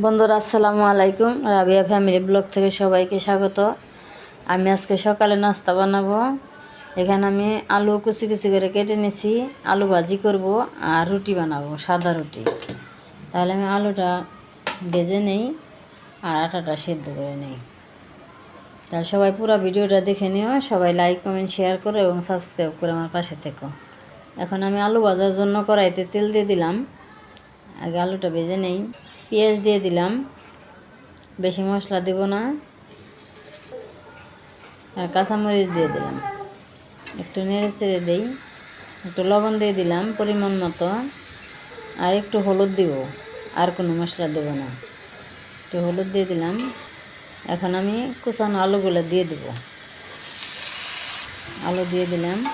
বন্ধুরা, আসসালামু আলাইকুম। রাবিয়া ফ্যামিলি ব্লগ থেকে সবাইকে স্বাগত। আমি আজকে সকালে নাস্তা বানাবো। এখানে আমি আলু কুচি কুচি করে কেটে নিছি। আলু ভাজি করব আর রুটি বানাবো, সাদা রুটি। তাহলে আমি আলুটা ভেজে নেই আর আটাটা সেদ্ধ করে নেই। তাহলে সবাই পুরো ভিডিওটা দেখে নিও। সবাই লাইক কমেন্ট শেয়ার করো এবং সাবস্ক্রাইব করে আমার পাশে থেকো। এখন আমি আলু ভাজার জন্য কড়াইতে তেল দিয়ে দিলাম। আগে আলুটা ভেজে নেই। পেঁয়াজ দিয়ে দিলাম। বেশি মশলা দেব না। আর কাঁচামরিচ দিয়ে দিলাম। একটু নেড়ে চেড়ে দিই। একটু লবণ দিয়ে দিলাম পরিমাণ মতো। আর একটু হলুদ দিব। আর কোনো মশলা দেব না। একটু হলুদ দিয়ে দিলাম। এখন আমি কুচানো আলুগুলো দিয়ে দেব। আলু দিয়ে দিলাম।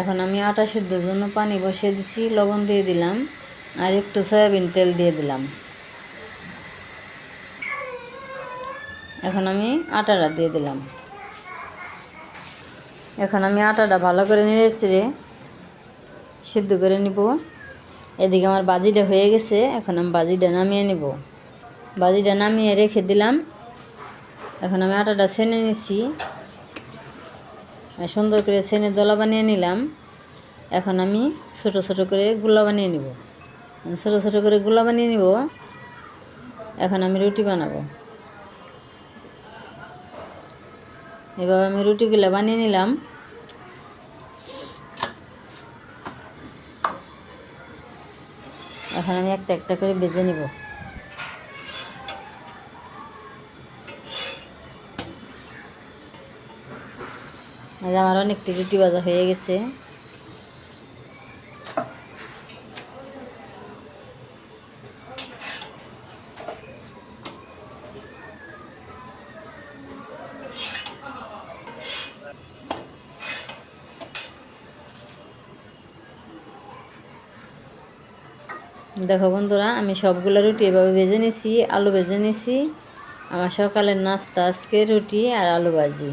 এখন আমি আটা সিদ্ধর জন্য পানি বসিয়ে দিছি, লবণ দিয়ে দিলাম আর একটু সয়াবিন তেল দিয়ে দিলাম। এখন আমি আটাটা দিয়ে দিলাম। এখন আমি আটাটা ভালো করে নেড়ে চেড়ে সিদ্ধ করে নিব। এদিকে আমার বাজিটা হয়ে গেছে, এখন আমি বাজিটা নামিয়ে নিব। বাজিটা নামিয়ে রেখে দিলাম। এখন আমি আটাটা ছেনে নিছি। সুন্দর করে ছেনে দলা বানিয়ে নিলাম। এখন আমি ছোট ছোট করে গুলা বানিয়ে নিব। ছোটো ছোটো করে গোলা বানিয়ে নিব। এখন আমি রুটি বানাবো। এভাবে আমি রুটিগুলো বানিয়ে নিলাম। এখন আমি একটা একটা করে বেজে নিব। আমার অনেকটি রুটি বাজা হয়ে গেছে। দেখো বন্ধুরা, আমি সবগুলো রুটি এভাবে ভেজে নিছি, আলু ভেজে নিছি। আমার সকালের নাস্তা, আজকে রুটি আর আলু ভাজি।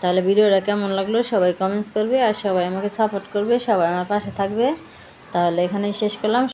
তাহলে ভিডিওটা কেমন লাগল সবাই কমেন্টস করবে আর সবাই আমাকে সাপোর্ট করবে, সবাই আমার পাশে থাকবে। তাহলে এখানেই শেষ করলাম।